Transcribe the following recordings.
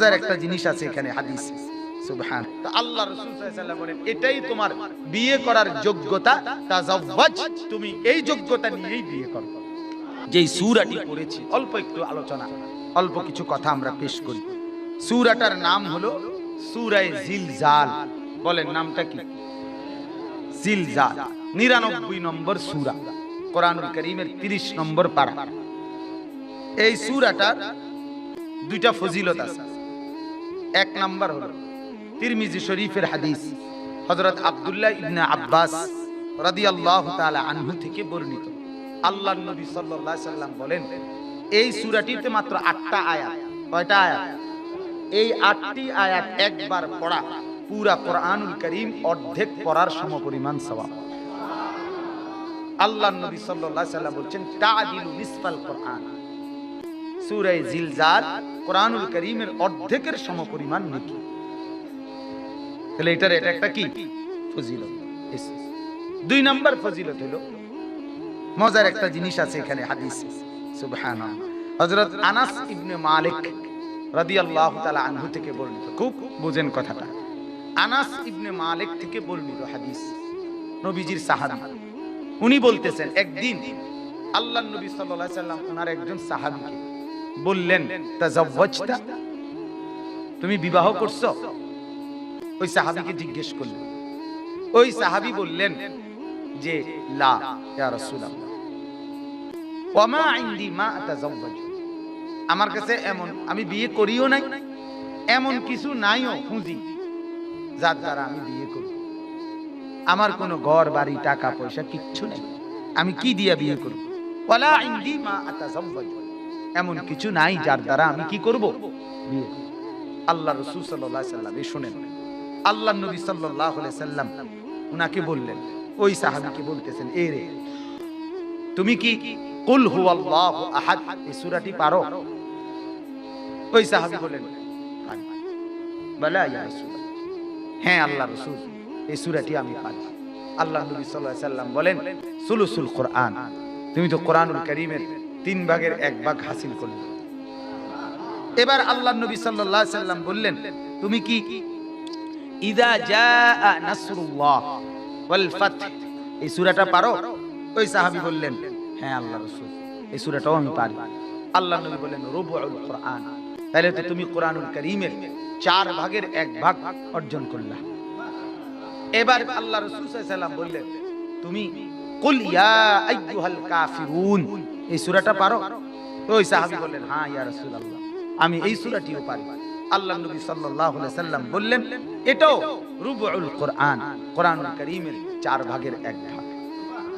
মজার একটা জিনিস আছে এখানে, হাদিস। সুবহান। এই নাম হলো বলেন, নামটা কি? জিলজাল, নিরানব্বই নম্বর সূরা, কোরআনুল করিমের তিরিশ নম্বর পারা। এই সূরাটার দুইটা ফজিলত আছে। এক নাম্বার হলো তিরমিজি শরীফের হাদিস, হযরত আব্দুল্লাহ ইবনে আব্বাস রাদিয়াল্লাহু তাআলা আনহু থেকে বর্ণিত। আল্লাহর নবী আলাইহি সাল্লাম বলেন, এই সূরাটিতে মাত্র আটটা আয়াত। কয়টা আয়াত? এই আটটি আয়াত একবার পড়া পুরা কোরআনুল করিম অর্ধেক পড়ার সমপরিমাণ সওয়াব। আল্লাহর নবী আলাইহি সাল্লাম বলছেন, তাআদিলু নিসফাল কোরআন। সূরা জিলজাল কোরআনুল করিমের অর্ধেকের সমপরিমাণ নেকি। তাহলে এটার এটা একটা কি? ফজিলত। দুই নাম্বার ফজিলত হলো, মজার একটা জিনিস আছে এখানে, হাদিস। সুবহানাল্লাহ। হযরত আনাস ইবনে মালিক রাদিয়াল্লাহু তাআলা আনহু থেকে বর্ণিত, খুব বুঝেন কথাটা। আনাস ইবনে মালিক থেকে বর্ণিত হাদিস, নবীজির সাহাবী। উনি বলতেছেন, একদিন আল্লাহ নবী সাল্লাল্লাহু আলাইহি সাল্লাম ওনার একজন সাহাবীকে বললেন তুমি বিবাহ করছ? ওই সাহাবীকে জিজ্ঞেস করলেন। ওই সাহাবী বললেন যে আমার কাছে এমন, আমি বিয়ে করিও নাই, এমন কিছু নাইও খুঁজি যার দ্বারা আমি বিয়ে করি। আমার কোনো ঘর, বাড়ি, টাকা, পয়সা কিচ্ছু নেই। আমি কি দিয়া বিয়ে করব? ওয়ালা ইনদি মা আতাজাওয়াজ এমন কিছু নাই যার দ্বারা আমি কি করব? আল্লাহ রাসূল আলাইহি সাল্লাম এই শুনেন আল্লাহ নবী আলাইহি সাল্লাম উনাকে বললেন ওই সাহাবীকে বলতেছেন এ রে তুমি কি কুল হুয়াল্লাহু আহাদ? এই সূরাটি পারো? ওই সাহাবী বলেন বলা ইয়া রাসূলুল্লাহ। হ্যাঁ আল্লাহ রাসূল এই সূরাটি আমি পারি। আল্লাহ নবী আলাইহি সাল্লাম বলেন সুলুসুল কোরআন তুমি তো কোরআনুল কারীমের তিন ভাগের এক ভাগ হাসিল করলে। এবার আল্লাহ নবী আলাইহি সাল্লাম বললেন, তুমি কি? ইদা ফাত এই পারো? ওই বললেন হ্যাঁ আল্লাহ এই আমি পারি। আল্লাহ নবী বললেন কোরআন। তাহলে তো তুমি চার ভাগের এক ভাগ অর্জন করলা। এবার আল্লাহ রাসূল বললেন, তুমি কুল ইয়া আইয়ুহাল কাফিরুন। এই সূরাটা পারো? ওই সাহাবী বললেন হ্যাঁ ইয়া রাসূলুল্লাহ, আমি এই সূরাটিও পারি। আল্লাহ নবী সাল্লাল্লাহু আলাইহি সাল্লাম বললেন, এটাও রুবুল কোরআন, কোরআনুল কারীমের চার ভাগের এক ভাগ।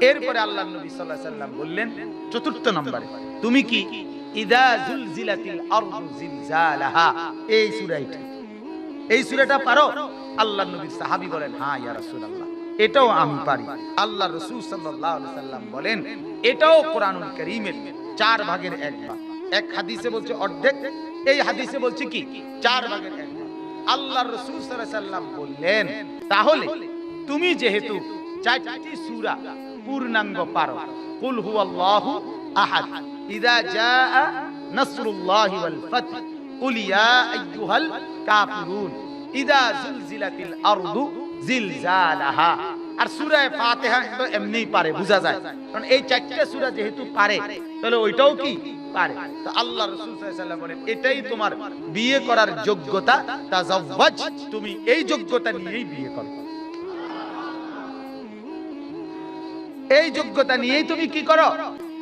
এরপরে আল্লাহ নবী সাল্লাল্লাহু আলাইহি সাল্লাম বললেন, চতুর্থ নম্বরে, তুমি কি ইদা জুলজিলাতিল আরদু জিলজালাহা? এই সূরাটা এই সূরাটা পারো? আল্লাহ নবীর সাহাবী বলেন হ্যাঁ ইয়া রাসূলুল্লাহ। এটাও আমি পারি। আল্লাহ রাসূল সাল্লাম বলেন, এটাও কোরআনুল কারীমের চার ভাগের এক ভাগ। এক হাদিসে বলছে অর্ধেক, এই হাদিসে বলছে কি? চার ভাগের এক আল্লাহ রাসূল সাল্লাম বললেন, তাহলে তুমি যেহেতু চারটি পূর্ণাঙ্গ পারো, কুল হুয়াল্লাহু আহাদ, ইদা নাসরুল্লাহি ওয়াল কুল ইয়া আইয়ুহাল কাফিরুন, ইদা জুলজিলাতিল আরদু জিলজালাহা। আর তো পারে যায়। কারণ এই সূরা যেহেতু পারে, তাহলে ওইটাও কি? পারে। তো আল্লাহ রাসূল সাল্লাল্লাহু এটাই তোমার বিয়ে করার যোগ্যতা তুমি এই যোগ্যতা নিয়েই বিয়ে করো। এই যোগ্যতা নিয়েই তুমি কি করো?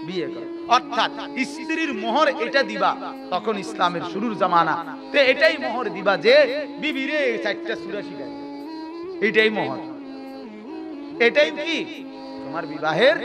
বিয়ে করো। অর্থাৎ স্ত্রীর মোহর এটা দিবা, তখন ইসলামের শুরুর জামানা। তো এটাই মোহর দিবা যে বিবিরে চারটা সূরা শিখাই। দে। এটাই মহৎ। এটাই কি? তোমার বিবাহের